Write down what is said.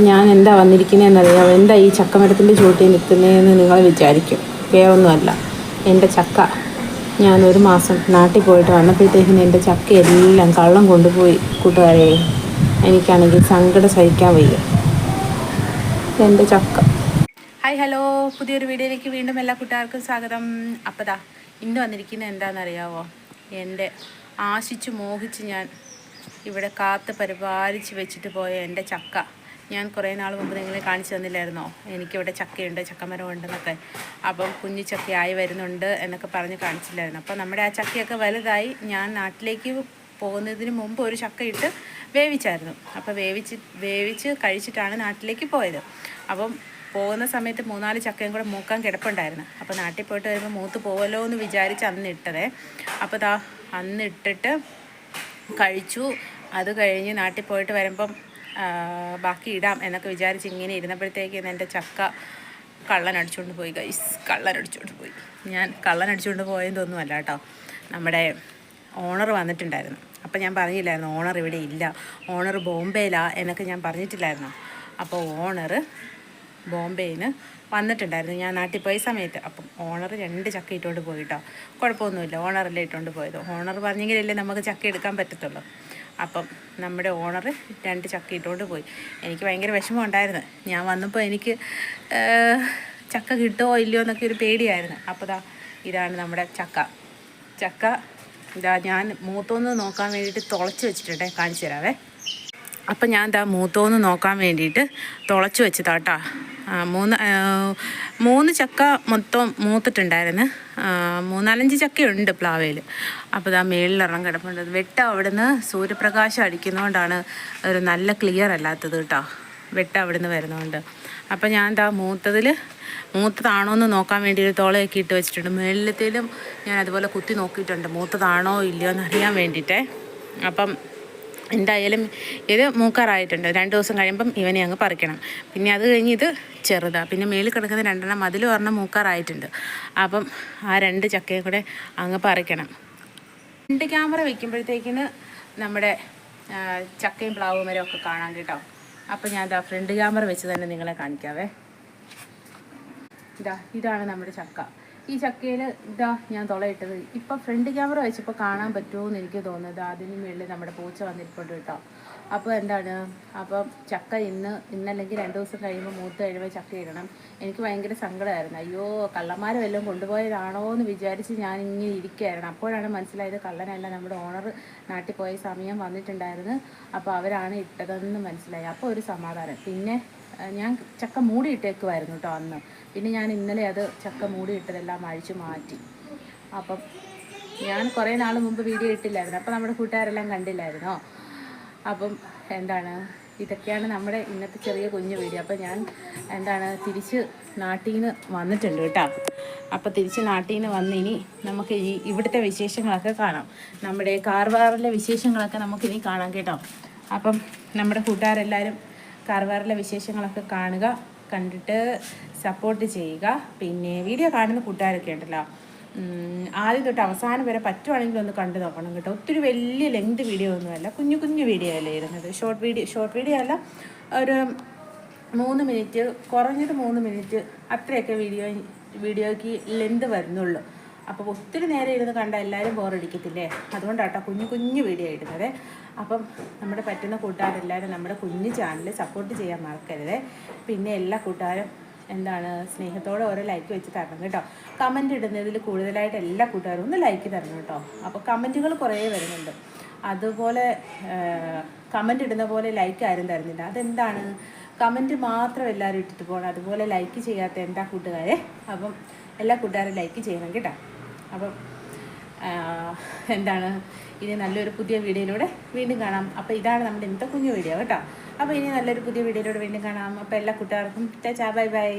അപ്പം ഞാൻ എന്താ വന്നിരിക്കുന്നതെന്നറിയാമോ എന്താ ഈ ചക്കമരത്തിന്റെ ചുവട്ടിൽ നിൽക്കുന്നതെന്ന് നിങ്ങൾ വിചാരിക്കും. വേറൊന്നുമല്ല. എന്റെ ചക്ക ഞാൻ ഒരു മാസം നാട്ടിൽ പോയിട്ട് വന്നപ്പോഴത്തേക്കിന് എന്റെ ചക്ക എല്ലാം കള്ളം കൊണ്ടുപോയി കൂട്ടുകാരെ. എനിക്കാണെങ്കിൽ സങ്കടം സഹിക്കാൻ വയ്യ. എന്റെ ചക്ക. Hi hello. പുതിയൊരു വീഡിയോയിലേക്ക് വീണ്ടും എല്ലാ കൂട്ടുകാർക്കും സ്വാഗതം. അപ്പതാ ഇന്ന് വന്നിരിക്കുന്നത് എന്താണെന്നറിയാവോ? എന്റെ ആശിച്ച് മോഹിച്ച് ഞാൻ ഇവിടെ കാത്ത് പരിപാലിച്ച് വെച്ചിട്ട് പോയ എന്റെ ചക്ക. ഞാൻ കുറേ നാൾ മുമ്പ് നിങ്ങളെ കാണിച്ചു തന്നില്ലായിരുന്നോ? എനിക്കിവിടെ ചക്കയുണ്ട് ചക്കമരം ഉണ്ടെന്നൊക്കെ അപ്പം കുഞ്ഞു ചക്കയായി വരുന്നുണ്ട് എന്നൊക്കെ പറഞ്ഞ് കാണിച്ചില്ലായിരുന്നു. അപ്പം നമ്മുടെ ആ ചക്കയൊക്കെ വലുതായി ഞാൻ നാട്ടിലേക്ക് പോകുന്നതിന് മുമ്പ് ഒരു ചക്കയിട്ട് വേവിച്ചായിരുന്നു. അപ്പോൾ വേവിച്ച് വേവിച്ച് കഴിച്ചിട്ടാണ് നാട്ടിലേക്ക് പോയത്. അപ്പം പോകുന്ന സമയത്ത് മൂന്നാൽ ചക്കയും കൂടെ മൂക്കാൻ കിടപ്പുണ്ടായിരുന്നു. അപ്പോൾ നാട്ടിൽ പോയിട്ട് വരുമ്പോൾ മൂത്ത് പോവല്ലോ എന്ന് വിചാരിച്ച് അന്ന് ഇട്ടതേ. അപ്പോൾ ദാ അന്ന് ഇട്ടിട്ട് കഴിച്ചു. അത് കഴിഞ്ഞ് നാട്ടിൽ പോയിട്ട് വരുമ്പം ബാക്കി ഇടാം എന്നൊക്കെ വിചാരിച്ച് ഇങ്ങനെ ഇരുന്നപ്പോഴത്തേക്ക് എന്റെ ചക്ക കള്ളൻ അടിച്ചുകൊണ്ട് പോയി ഗൈസ് കള്ളൻ അടിച്ചുകൊണ്ട് പോയി. ഞാൻ കള്ളൻ അടിച്ചുകൊണ്ട് പോയതൊന്നുമല്ല കേട്ടോ. നമ്മുടെ ഓണർ വന്നിട്ടുണ്ടായിരുന്നു. അപ്പോൾ ഞാൻ പറഞ്ഞില്ലായിരുന്നു ഓണർ ഇവിടെ ഇല്ല. ഓണർ ബോംബെയിലാണ് എന്നൊക്കെ ഞാൻ പറഞ്ഞിട്ടില്ലായിരുന്നു. അപ്പോൾ ഓണർ ബോംബെയിൽ നിന്ന് വന്നിട്ടുണ്ടായിരുന്നു. ഞാൻ നാട്ടിൽ പോയ സമയത്ത്. അപ്പം ഓണർ രണ്ട് ചക്ക ഇട്ടുകൊണ്ട് പോയിട്ടോ. കുഴപ്പമൊന്നുമില്ല. ഓണറല്ലേ ഇട്ടുകൊണ്ട് പോയത്. ഓണർ പറഞ്ഞെങ്കിലല്ലേ നമുക്ക് ചക്ക എടുക്കാൻ പറ്റത്തുള്ളൂ. അപ്പം നമ്മുടെ ഓണർ രണ്ട് ചക്ക ഇട്ടുകൊണ്ട് പോയി. എനിക്ക് ഭയങ്കര വിഷമം ഉണ്ടായിരുന്നു. ഞാൻ വന്നപ്പോൾ എനിക്ക് ചക്ക കിട്ടുമോ ഇല്ലയോ എന്നൊക്കെ ഒരു പേടിയായിരുന്നു. അപ്പോൾ ദാ ഇതാണ് നമ്മുടെ ചക്ക. ചക്ക ഇതാ ഞാൻ മൂത്തൊന്ന് നോക്കാൻ വേണ്ടിയിട്ട് തുളച്ച് വെച്ചിട്ടുണ്ടേ. കാണിച്ചു തരാവേ. അപ്പം ഞാൻ ദാ മൂത്തോന്ന് നോക്കാൻ വേണ്ടിയിട്ട് തുളച്ച് വെച്ചതാട്ടാ മൂന്ന് മൂന്ന് ചക്ക മൊത്തം മൂത്തിട്ടുണ്ടായിരുന്നു. മൂന്നാലഞ്ച് ചക്കയുണ്ട് പ്ലാവയിൽ അപ്പോൾ ദാ മേളിലിറങ്ങി കിടപ്പുണ്ട്. വെട്ട അവിടുന്ന് സൂര്യപ്രകാശം അടിക്കുന്നതുകൊണ്ടാണ് ഒരു നല്ല ക്ലിയർ അല്ലാത്തത് കേട്ടോ വെട്ട അവിടുന്ന് വരുന്നതുകൊണ്ട് അപ്പം ഞാൻ ദാ മൂത്തതിൽ മൂത്തതാണോ എന്ന് നോക്കാൻ വേണ്ടി ഒരു തോളയൊക്കെ ഇട്ട് വെച്ചിട്ടുണ്ട്. മേളിലത്തേലും ഞാൻ അതുപോലെ കുത്തി നോക്കിയിട്ടുണ്ട്. മൂത്തതാണോ ഇല്ലയോ എന്ന് അറിയാൻ വേണ്ടിയിട്ടേ. അപ്പം എന്തായാലും ഇത് മൂക്കാറായിട്ടുണ്ട്. രണ്ട് ദിവസം കഴിയുമ്പം ഇവനെ അങ്ങ് പറിക്കണം. പിന്നെ അത് കഴിഞ്ഞ് ഇത് ചെറുതാണ് പിന്നെ മേളിൽ കിടക്കുന്ന രണ്ടെണ്ണം അതിൽ ഒരെണ്ണം മൂക്കാറായിട്ടുണ്ട്. അപ്പം ആ രണ്ട് ചക്കയും കൂടെ അങ്ങ് പറിക്കണം. രണ്ട് ക്യാമറ വെക്കുമ്പോഴത്തേക്കിന് നമ്മുടെ ചക്കയും പ്ലാവും വരെ ഒക്കെ കാണാൻ കേട്ടോ. അപ്പം ഞാൻ ഇതാ ഫ്രണ്ട് ക്യാമറ വെച്ച് തന്നെ നിങ്ങളെ കാണിക്കാവേ. ഇതാ ഇതാണ് നമ്മുടെ ചക്ക. ഈ ചക്കയിൽ ഇതാ ഞാൻ തുളയിട്ടത് ഇപ്പം ഫ്രണ്ട് ക്യാമറ വെച്ചപ്പോൾ കാണാൻ പറ്റുമോ എന്ന് എനിക്ക് തോന്നുന്നത്. അതിന് മുകളിൽ നമ്മുടെ പൂച്ച വന്നിട്ടുണ്ട് കേട്ടോ. അപ്പോൾ എന്താണ്? അപ്പം ചക്ക ഇന്ന് ഇന്നല്ലെങ്കിൽ രണ്ട് ദിവസം കഴിയുമ്പോൾ മൂത്ത് കഴിയുമ്പോൾ ചക്ക ഇടണം. എനിക്ക് ഭയങ്കര സങ്കടമായിരുന്നു. അയ്യോ കള്ളന്മാർ വല്ലതും കൊണ്ടുപോയതാണോ എന്ന് വിചാരിച്ച് ഞാൻ ഇങ്ങനെ ഇരിക്കുകയായിരുന്നു. അപ്പോഴാണ് മനസ്സിലായത് കള്ളനല്ല നമ്മുടെ ഓണർ നാട്ടിൽ പോയ സമയം വന്നിട്ടുണ്ടായിരുന്നു. അപ്പോൾ അവരാണ് ഇട്ടതെന്ന് മനസ്സിലായി. അപ്പോൾ ഒരു സമാധാനം. പിന്നെ ഞാൻ ചക്ക മൂടിയിട്ടേക്കുമായിരുന്നു കേട്ടോ അന്ന്. പിന്നെ ഞാൻ ഇന്നലെ അത് ചക്ക മൂടിയിട്ടതെല്ലാം അഴിച്ചു മാറ്റി. അപ്പം ഞാൻ കുറേ നാൾ മുമ്പ് വീഡിയോ ഇട്ടില്ലായിരുന്നു. അപ്പോൾ നമ്മുടെ കൂട്ടുകാരെല്ലാം കണ്ടില്ലായിരുന്നോ? അപ്പം എന്താണ് ഇതൊക്കെയാണ് നമ്മുടെ ഇന്നത്തെ ചെറിയ കുഞ്ഞു വീഡിയോ. അപ്പം ഞാൻ എന്താണ് തിരിച്ച് നാട്ടിൽ നിന്ന് വന്നിട്ടുണ്ട് കേട്ടോ. അപ്പം തിരിച്ച് നാട്ടിൽ നിന്ന് വന്ന് ഇനി നമുക്ക് ഈ ഇവിടുത്തെ വിശേഷങ്ങളൊക്കെ കാണാം. നമ്മുടെ കാർവാറിലെ വിശേഷങ്ങളൊക്കെ നമുക്കിനി കാണാം കേട്ടോ. അപ്പം നമ്മുടെ കൂട്ടുകാരെല്ലാവരും കാർവാറിലെ വിശേഷങ്ങളൊക്കെ കാണുക കണ്ടിട്ട് സപ്പോർട്ട് ചെയ്യുക. പിന്നെ വീഡിയോ കാണുന്ന കൂട്ടുകാരൊക്കെ ഉണ്ടല്ലോ. ആദ്യം തൊട്ട് അവസാനം വരെ പറ്റുവാണെങ്കിൽ ഒന്ന് കണ്ടു നോക്കണം കേട്ടോ. ഒത്തിരി വലിയ ലെങ്ത് വീഡിയോ ഒന്നുമല്ല കുഞ്ഞു കുഞ്ഞു വീഡിയോ അല്ലേ ഇരുന്നത്. ഷോർട്ട് വീഡിയോ ഷോർട്ട് വീഡിയോ അല്ല. ഒരു മൂന്ന് മിനിറ്റ് കുറഞ്ഞത് മൂന്ന് മിനിറ്റ് അത്രയൊക്കെ വീഡിയോ വീഡിയോയ്ക്ക് ലെന്ത് വരുന്നുള്ളൂ. അപ്പോൾ ഒത്തിരി നേരം ഇരുന്ന് കണ്ടാൽ എല്ലാവരും ബോറടിക്കത്തില്ലേ അതുകൊണ്ടാട്ടോ കുഞ്ഞു കുഞ്ഞു വീഡിയോ ഇടുന്നത്. അപ്പം നമ്മുടെ പറ്റുന്ന കൂട്ടുകാരെല്ലാവരും നമ്മുടെ കുഞ്ഞു ചാനൽ സപ്പോർട്ട് ചെയ്യാൻ മറക്കരുത്. പിന്നെ എല്ലാ കൂട്ടുകാരും എന്താണ് സ്നേഹത്തോടെ ഓരോ ലൈക്ക് വെച്ച് തരണം കേട്ടോ. കമന്റ് ഇടുന്നതിൽ കൂടുതലായിട്ട് എല്ലാ കൂട്ടുകാരും ഒന്ന് ലൈക്ക് തരണം കേട്ടോ. അപ്പോൾ കമന്റുകൾ കുറേ വരുന്നുണ്ട്. അതുപോലെ കമന്റ് ഇടുന്ന പോലെ ലൈക്ക് ആരും തരുന്നില്ല. അതെന്താണ്? കമന്റ് മാത്രം എല്ലാവരും ഇട്ടിട്ട് പോകണം അതുപോലെ ലൈക്ക് ചെയ്യാത്ത എന്താ കൂട്ടുകാരെ? അപ്പം എല്ലാ കൂട്ടുകാരും ലൈക്ക് ചെയ്യണം കേട്ടോ. അപ്പം എന്താണ്? ഇനി നല്ലൊരു പുതിയ വീഡിയോയിലൂടെ വീണ്ടും കാണാം. അപ്പോൾ ഇതാണ് നമ്മുടെ ഇന്നത്തെ കുഞ്ഞു വീഡിയോ കേട്ടോ. അപ്പോൾ ഇനി നല്ലൊരു പുതിയ വീഡിയോയിലൂടെ വീണ്ടും കാണാം. അപ്പോൾ എല്ലാ കൂട്ടുകാർക്കും ബൈ ബൈ.